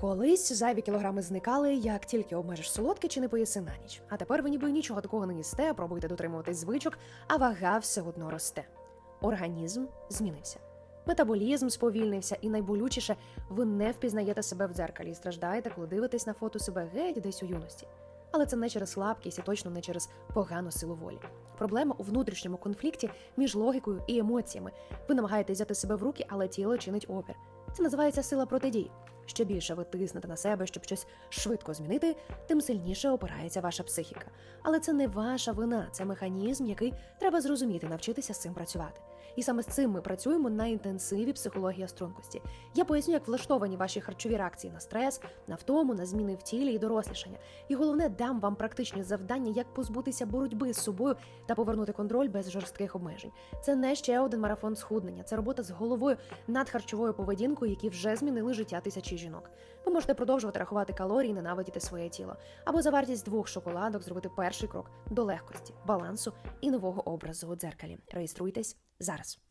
Колись зайві кілограми зникали, як тільки обмежиш солодке чи не поїси на ніч. А тепер ви ніби нічого такого не їсте, пробуєте дотримуватись звичок, а вага все одно росте. Організм змінився. Метаболізм сповільнився, і найболючіше, ви не впізнаєте себе в дзеркалі і страждаєте, коли дивитесь на фото себе геть десь у юності. Але це не через слабкість і точно не через погану силу волі. Проблема у внутрішньому конфлікті між логікою і емоціями. Ви намагаєтесь взяти себе в руки, але тіло чинить опір. Це називається сила протидії. Що більше ви тиснете на себе, щоб щось швидко змінити, тим сильніше опирається ваша психіка. Але це не ваша вина, це механізм, який треба зрозуміти, навчитися з цим працювати. І саме з цим ми працюємо на інтенсиві психологія стрункості. Я поясню, як влаштовані ваші харчові реакції на стрес, на втому, на зміни в тілі і дорослішання. І головне, дам вам практичні завдання, як позбутися боротьби з собою та повернути контроль без жорстких обмежень. Це не ще один марафон схуднення, це робота з головою над харчовою поведінкою, які вже змінили життя тисячі жінок. Ви можете продовжувати рахувати калорії, ненавидіти своє тіло, або за вартість двох шоколадок зробити перший крок до легкості, балансу і нового образу у дзеркалі. Реєструйтесь зараз.